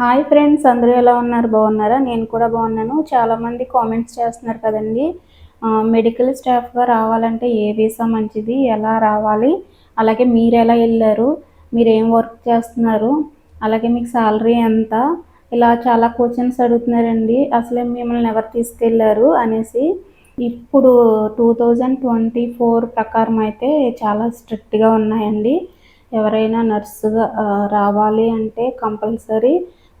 Hi friends అందరూ ఎలా ఉన్నారు? బాగున్నారా? నేను కూడా బాగున్నాను. చాలామంది కామెంట్స్ చేస్తున్నారు కదండి. మెడికల్ స్టాఫ్గా రావాలంటే ఏ వీసా మంచిది? ఎలా రావాలి? అలాగే మీరు ఎలా వెళ్ళారు? మీరు ఏం వర్క్ చేస్తున్నారు? అలాగే మీకు శాలరీ ఎంత? ఇలా చాలా క్వశ్చన్స్ అడుగుతున్నారండి. అసలే మిమ్మల్ని ఎవరు తీసుకెళ్ళారు అనేసి ఇప్పుడు టూ థౌజండ్ ట్వంటీ ఫోర్ ప్రకారం అయితే చాలా స్ట్రిక్ట్గా ఉన్నాయండి. ఎవరైనా నర్సుగా రావాలి అంటే కంపల్సరీ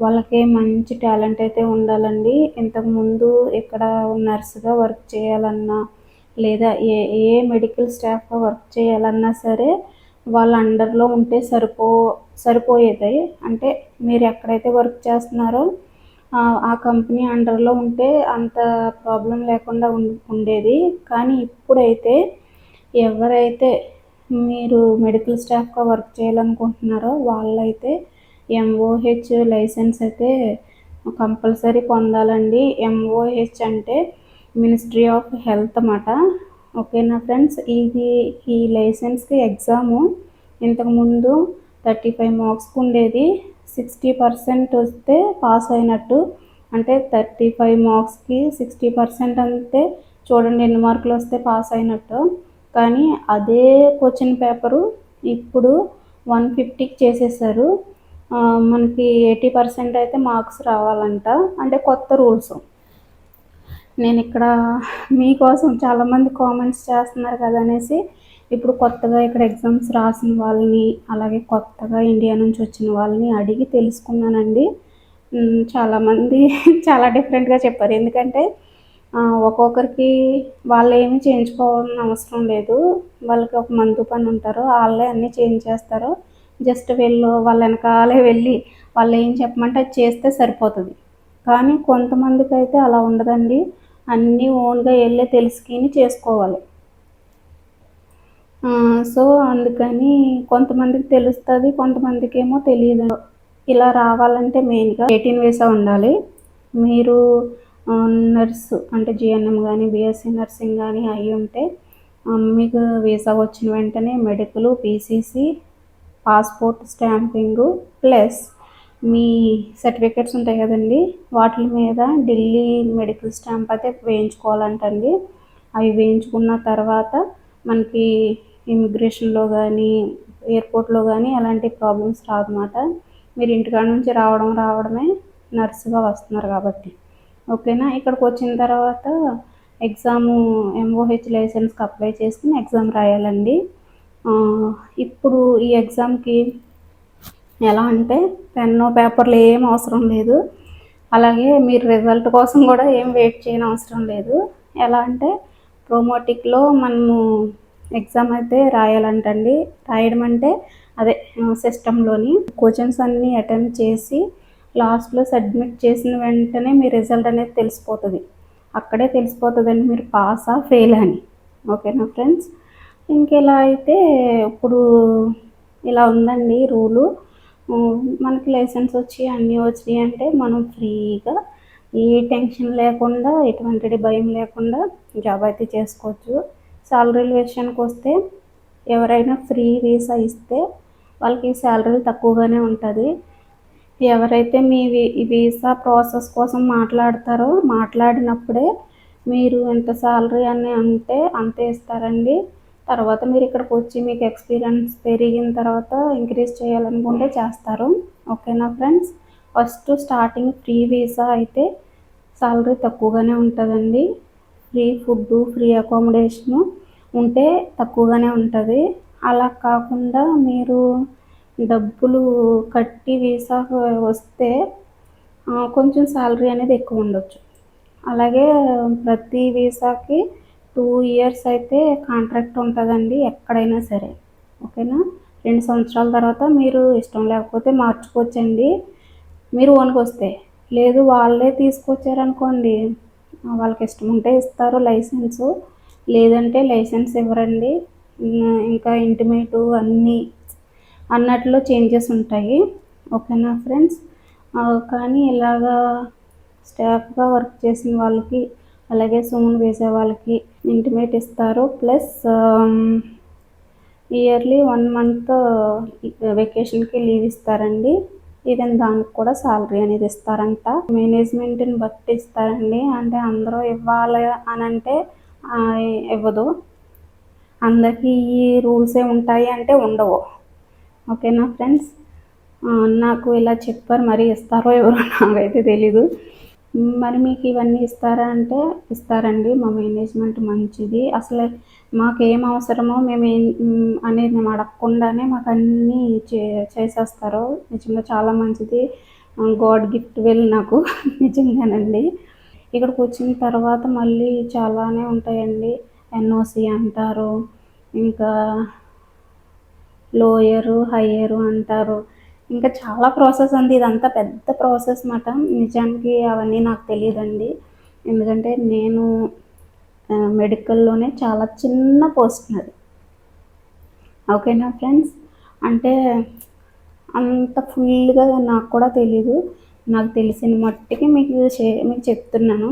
వాళ్ళకి మంచి టాలెంట్ అయితే ఉండాలండి. ఇంతకుముందు ఇక్కడ నర్సుగా వర్క్ చేయాలన్నా లేదా ఏ ఏ మెడికల్ స్టాఫ్గా వర్క్ చేయాలన్నా సరే వాళ్ళ అండర్లో ఉంటే సరిపో సరిపోయేది. అంటే మీరు ఎక్కడైతే వర్క్ చేస్తున్నారో ఆ, ఆ కంపెనీ అండర్లో ఉంటే అంత ప్రాబ్లం లేకుండా ఉం- ఉండేది. కానీ ఇప్పుడైతే ఎవరైతే మీరు మెడికల్ స్టాఫ్గా వర్క్ చేయాలనుకుంటున్నారో వాళ్ళైతే ఎంఓహెచ్ లైసెన్స్ అయితే కంపల్సరీ పొందాలండి. ఎంఓహెచ్ అంటే మినిస్ట్రీ ఆఫ్ హెల్త్ అన్నమాట. ఓకేనా ఫ్రెండ్స్? ఇది ఈ లైసెన్స్కి ఎగ్జాము ఇంతకుముందు థర్టీ ఫైవ్ మార్క్స్కి ఉండేది. సిక్స్టీ పర్సెంట్ వస్తే పాస్ అయినట్టు. అంటే థర్టీ ఫైవ్ మార్క్స్కి సిక్స్టీ పర్సెంట్ అంతే. చూడండి ఎన్ని మార్కులు వస్తే పాస్ అయినట్టు. కానీ అదే క్వశ్చన్ పేపరు ఇప్పుడు వన్ ఫిఫ్టీకి చేసేసారు. మనకి ఎయిటీ పర్సెంట్ అయితే మార్క్స్ రావాలంట. అంటే కొత్త రూల్స్. నేను ఇక్కడ మీకోసం చాలామంది కామెంట్స్ చేస్తున్నారు కదా అనేసి ఇప్పుడు కొత్తగా ఇక్కడ ఎగ్జామ్స్ రాసిన వాళ్ళని అలాగే కొత్తగా ఇండియా నుంచి వచ్చిన వాళ్ళని అడిగి తెలుసుకున్నానండి. చాలామంది చాలా డిఫరెంట్గా చెప్పారు. ఎందుకంటే ఒక్కొక్కరికి వాళ్ళు ఏమి చేయించుకోవాలని అవసరం లేదు. వాళ్ళకి ఒక మందు పని ఉంటారు. వాళ్ళే అన్నీ చేంజ్ చేస్తారు. జస్ట్ వెళ్ళు వాళ్ళ వెనకాలే వెళ్ళి వాళ్ళు ఏం చెప్పమంటే అది చేస్తే సరిపోతుంది. కానీ కొంతమందికి అయితే అలా ఉండదండి. అన్నీ ఓన్గా వెళ్ళే తెలుసుకుని చేసుకోవాలి. సో అందుకని కొంతమందికి తెలుస్తుంది కొంతమందికి ఏమో తెలియదు. ఇలా రావాలంటే మెయిన్గా ఎయిటీన్ వీసా ఉండాలి. మీరు నర్సు అంటే జిఎన్ఎం కానీ బీఎస్సీ నర్సింగ్ కానీ అయి ఉంటే మీకు వీసా వచ్చిన వెంటనే medical PCC passport stamping plus మీ సర్టిఫికెట్స్ ఉంటాయి కదండి వాటి మీద ఢిల్లీ మెడికల్ స్టాంప్ అయితే వేయించుకోవాలంటండి. అవి వేయించుకున్న తర్వాత మనకి ఇమిగ్రేషన్లో కానీ ఎయిర్పోర్ట్లో కానీ ఎలాంటి ప్రాబ్లమ్స్ రాదన్నమాట. మీరు ఇంటికాడ నుంచి రావడం రావడమే నర్సుగా వస్తున్నారు కాబట్టి. ఓకేనా? ఇక్కడికి వచ్చిన తర్వాత ఎగ్జాము ఎంఓహెచ్ లైసెన్స్కి అప్లై చేసుకుని ఎగ్జామ్ రాయాలండి. ఇప్పుడు ఈ ఎగ్జామ్కి ఎలా అంటే పెన్ను పేపర్లు ఏం అవసరం లేదు. అలాగే మీరు రిజల్ట్ కోసం కూడా ఏం వెయిట్ చేయని అవసరం లేదు. ఎలా అంటే ప్రోమోటిక్లో మనము ఎగ్జామ్ అయితే రాయాలంటండి. రాయడం అంటే అదే సిస్టంలోని క్వశ్చన్స్ అన్నీ అటెండ్ చేసి లాస్ట్లో సబ్మిట్ చేసిన వెంటనే మీ రిజల్ట్ అనేది తెలిసిపోతుంది. అక్కడే తెలిసిపోతుందండి మీరు పాసా ఫెయిల్ అని. ఓకేనా ఫ్రెండ్స్? ఇంకెలా అయితే ఇప్పుడు ఇలా ఉందండి రూలు. మనకి లైసెన్స్ వచ్చి అన్నీ వచ్చినాయి అంటే మనం ఫ్రీగా ఏ టెన్షన్ లేకుండా ఎటువంటి భయం లేకుండా జాబ్ అయితే చేసుకోవచ్చు. శాలరీల విషయానికి వస్తే ఎవరైనా ఫ్రీ వీసా ఇస్తే వాళ్ళకి శాలరీలు తక్కువగానే ఉంటుంది. ఎవరైతే మీ వీ- వీసా ప్రాసెస్ కోసం మాట్లాడతారో మాట్లాడినప్పుడే మీరు ఎంత శాలరీ అని అంటే అంతే ఇస్తారండి. తర్వాత మీరు ఇక్కడికి వచ్చి మీకు ఎక్స్పీరియన్స్ పెరిగిన తర్వాత ఇంక్రీజ్ చేయాలనుకుంటే చేస్తారు. ఓకేనా friends first starting free visa అయితే శాలరీ తక్కువగానే ఉంటుందండి. ఫ్రీ ఫుడ్ ఫ్రీ అకామిడేషను ఉంటే తక్కువగానే ఉంటుంది. అలా కాకుండా మీరు డబ్బులు కట్టి వీసా వస్తే కొంచెం శాలరీ అనేది ఎక్కువ ఉండొచ్చు. అలాగే ప్రతి వీసాకి టూ ఇయర్స్ అయితే కాంట్రాక్ట్ ఉంటుందండి ఎక్కడైనా సరే ఓకేనా? రెండు సంవత్సరాల తర్వాత మీరు ఇష్టం లేకపోతే మార్చుకోవచ్చండి. మీరు ఓన్కి వస్తే లేదు వాళ్ళే తీసుకొచ్చారనుకోండి వాళ్ళకి ఇష్టం ఉంటే ఇస్తారు లైసెన్సు లేదంటే లైసెన్స్ ఇవ్వరండి. ఇంకా ఇంటిమేటు అన్నీ అన్నట్లో చేంజెస్ ఉంటాయి ఓకేనా ఫ్రెండ్స్? కానీ ఇలాగా స్టాఫ్గా వర్క్ చేసిన వాళ్ళకి అలాగే సూన్ వేసే వాళ్ళకి ఇంటిమేట్ ఇస్తారు. ప్లస్ ఇయర్లీ వన్ మంత్ వెకేషన్కి లీవ్ ఇస్తారండి. ఈవెన్ దానికి కూడా శాలరీ అనేది ఇస్తారంట. మేనేజ్మెంట్ని బట్టి ఇస్తారండి. అంటే అందరూ ఇవ్వాలి అని అంటే ఇవ్వదు. అందరికీ ఈ రూల్సే ఉంటాయి అంటే ఉండవు. ఓకేనా ఫ్రెండ్స్? నాకు ఇలా చెప్పారు మరి ఇస్తారో ఎవరో నాకైతే తెలీదు. మరి మీకు ఇవన్నీ ఇస్తారా అంటే ఇస్తారండి. మా మేనేజ్మెంట్ మంచిది. అసలు మాకు ఏం అవసరమో మేము ఏం అనేది మేము అడగకుండానే మాకు అన్నీ చే చేసేస్తారు. నిజంగా చాలా మంచిది. గాడ్ గిఫ్ట్ వెళ్ళి నాకు నిజంగానండి. ఇక్కడికి వచ్చిన తర్వాత మళ్ళీ చాలానే ఉంటాయండి. ఎన్ఓసి అంటారు. ఇంకా లోయరు హయ్యరు అంటారు. ఇంకా చాలా ప్రాసెస్ అండి. ఇదంతా పెద్ద ప్రాసెస్ మాట నిజానికి అవన్నీ నాకు తెలియదండి. ఎందుకంటే నేను మెడికల్లోనే చాలా చిన్న పోస్ట్ నాది. ఓకేనా ఫ్రెండ్స్ అంటే అంత ఫుల్గా నాకు కూడా తెలీదు. నాకు తెలిసిన మట్టికి మీకు మీకు చెప్తున్నాను.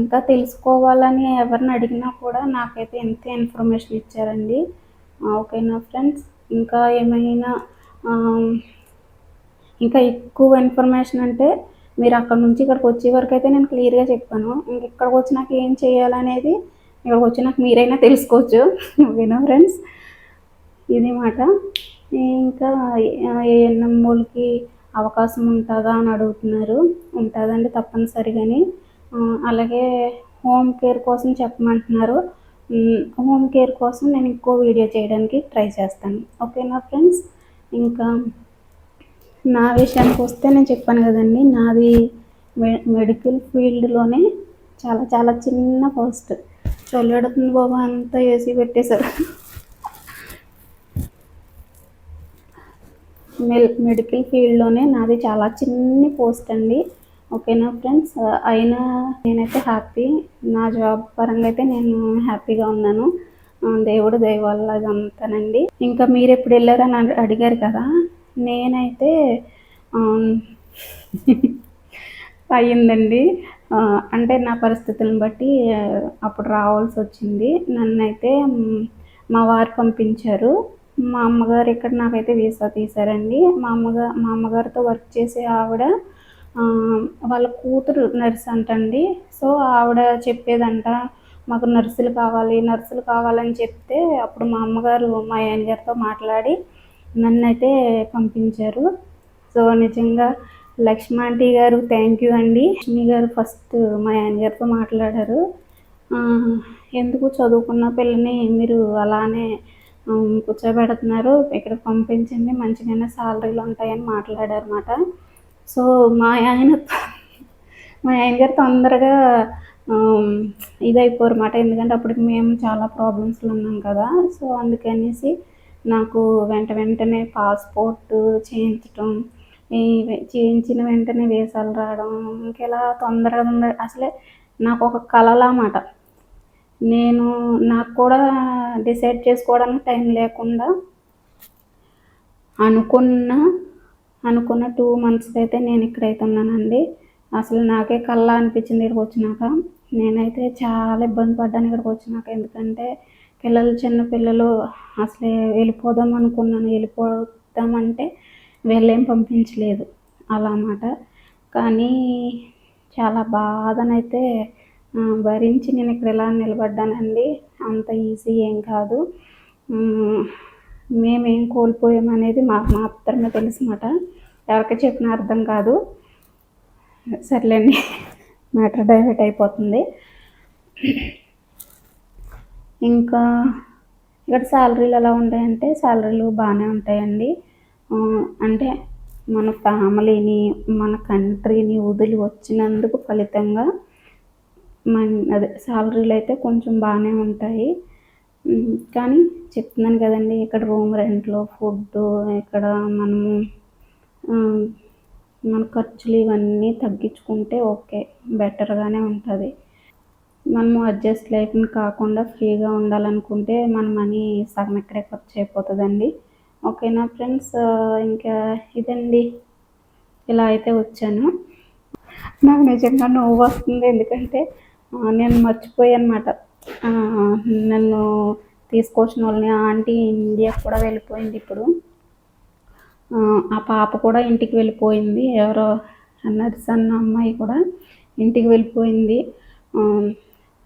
ఇంకా తెలుసుకోవాలని ఎవరిని అడిగినా కూడా నాకైతే ఎంత ఇన్ఫర్మేషన్ ఇచ్చారండి. ఓకేనా ఫ్రెండ్స్ ఇంకా ఏమైనా ఇంకా ఎక్కువ ఇన్ఫర్మేషన్ అంటే మీరు అక్కడ నుంచి ఇక్కడికి వచ్చే వరకు అయితే నేను క్లియర్గా చెప్పాను. ఇంక ఇక్కడికి వచ్చినాక ఏం చేయాలనేది ఇక్కడికి వచ్చినాక మీరైనా తెలుసుకోవచ్చు. ఓకేనా ఫ్రెండ్స్ ఇది మాట. ఇంకా ఏఎన్ఎం అవకాశం ఉంటుందా అని అడుగుతున్నారు. ఉంటుందండి తప్పనిసరిగాని అలాగే హోమ్ కేర్ కోసం చెప్పమంటున్నారు. హోమ్ కేర్ కోసం నేను ఇంకో వీడియో చేయడానికి ట్రై చేస్తాను. ఓకేనా ఫ్రెండ్స్ ఇంకా నా విషయానికి వస్తే నేను చెప్పాను కదండి నాది మె మెడికల్ ఫీల్డ్లోనే చాలా చాలా చిన్న పోస్ట్. చల్లడుతుంది బాబా అంతా ఏసీ పెట్టేశారు. మెల్ మెడికల్ ఫీల్డ్లోనే నాది చాలా చిన్ని పోస్ట్ అండి. ఓకేనా ఫ్రెండ్స్? అయినా నేనైతే హ్యాపీ నా జాబ్ పరంగా అయితే నేను హ్యాపీగా ఉన్నాను. దేవుడు దయ వల్ల ఇదంతానండి ఇంకా మీరు ఎప్పుడు వెళ్ళారని అడిగారు కదా నేనైతే అయ్యిందండి. అంటే నా పరిస్థితులను బట్టి అప్పుడు రావాల్సి వచ్చింది. నన్నైతే మా వారు పంపించారు. మా అమ్మగారు ఇక్కడ నాకైతే వీసా తీశారండి. మా అమ్మగారు మా అమ్మగారితో వర్క్ చేసే ఆవిడ వాళ్ళ కూతురు నర్స్ అంటండి. సో ఆవిడ చెప్పేదంట మాకు నర్సులు కావాలి నర్సులు కావాలని చెప్తే అప్పుడు మా అమ్మగారు మా ఆయన గారితో మాట్లాడి నన్నైతే పంపించారు. సో నిజంగా లక్ష్మ ఆంటీ గారు థ్యాంక్ యూ అండి. లక్ష్మి గారు ఫస్ట్ మా ఆయన గారితో మాట్లాడారు ఎందుకు చదువుకున్న పిల్లని మీరు అలానే కూర్చోబెడుతున్నారు? ఇక్కడ పంపించండి మంచిగానే సాలరీలు ఉంటాయని మాట్లాడారు అన్నమాట సో మా ఆయన మా ఆయన గారు తొందరగా ఇదైపోరమాట అన్నమాట ఎందుకంటే అప్పటికి మేము చాలా ప్రాబ్లమ్స్లో ఉన్నాం కదా. సో అందుకనేసి నాకు వెంట వెంటనే పాస్పోర్ట్ చేయించటం ఈ చేయించిన వెంటనే వీసాలు రావడం ఇంకెలా తొందరగా తొందర అసలే నాకు ఒక కలలా మాట. నేను నాకు కూడా డిసైడ్ చేసుకోవడానికి టైం లేకుండా అనుకున్న అనుకున్న టూ మంత్స్ అయితే నేను ఇక్కడైతే ఉన్నానండి. అసలు నాకే కళ్ళ అనిపించింది ఇక్కడికి వచ్చినాక. నేనైతే చాలా ఇబ్బంది పడ్డాను ఇక్కడికి వచ్చినాక. ఎందుకంటే పిల్లలు చిన్న పిల్లలు అసలే వెళ్ళిపోదాం అనుకున్నాను. వెళ్ళిపోదామంటే వెళ్ళేం పంపించలేదు. అలా అన్నమాట. కానీ చాలా బాధనైతే భరించి నేను ఇక్కడ ఇలా నిలబడ్డానండి అంత ఈజీ ఏం కాదు. మేమేం కోల్పోయామనేది మాకు మాత్రమే తెలుసు అన్నమాట. ఎవరికి చెప్పినా అర్థం కాదు. సర్లేండి. మ్యాటర్ డైవర్ట్ అయిపోతుంది. ఇంకా ఇక్కడ శాలరీలు ఎలా ఉంటాయంటే శాలరీలు బాగానే ఉంటాయండి. అంటే మన ఫ్యామిలీని మన కంట్రీని వదిలి వచ్చినందుకు ఫలితంగా మన అదే శాలరీలు అయితే కొంచెం బాగానే ఉంటాయి. కానీ చెప్తున్నాను కదండి ఇక్కడ రూమ్ రెంట్లో ఫుడ్ ఇక్కడ మనము మన ఖర్చులు ఇవన్నీ తగ్గించుకుంటే ఓకే బెటర్గానే ఉంటుంది. మనము అడ్జస్ట్ లైఫ్ని కాకుండా ఫ్రీగా ఉండాలనుకుంటే మన మనీ సగం ఇక్కడే ఖర్చు అయిపోతుందండి. ఓకేనా ఫ్రెండ్స్? ఇంకా ఇదండి. ఇలా అయితే వచ్చాను. నాకు నిజంగా నవ్వు వస్తుంది ఎందుకంటే నేను మర్చిపోయాను అనమాట నన్ను తీసుకొచ్చిన వాళ్ళని ఆంటీ ఇండియా కూడా వెళ్ళిపోయింది ఇప్పుడు. ఆ, పాప కూడా ఇంటికి వెళ్ళిపోయింది. ఎవరో నర్స్ అన్న అమ్మాయి కూడా ఇంటికి వెళ్ళిపోయింది.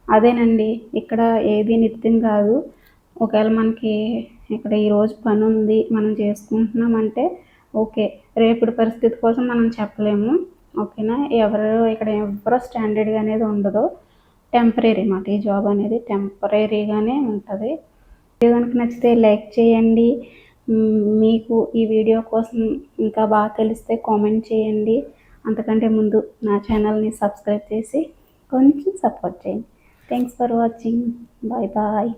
అదేనండి ఇక్కడ ఏది నిత్యం కాదు. ఒకవేళ మనకి ఇక్కడ ఈరోజు పని ఉంది మనం చేసుకుంటున్నామంటే ఓకే. రేపటి పరిస్థితి కోసం మనం చెప్పలేము ఓకేనా? ఎవరు ఇక్కడ ఎవరో స్టాండర్డ్గా అనేది ఉండదు. టెంపరీ మాట ఈ జాబ్ అనేది టెంపరీగానే ఉంటుంది. వీడియో కనుక నచ్చితే లైక్ చేయండి. మీకు ఈ వీడియో కోసం ఇంకా బాగా తెలిస్తే కామెంట్ చేయండి. అంతకంటే ముందు నా ఛానల్ని సబ్స్క్రైబ్ చేసి కొంచెం సపోర్ట్ చేయండి. Thanks for watching bye bye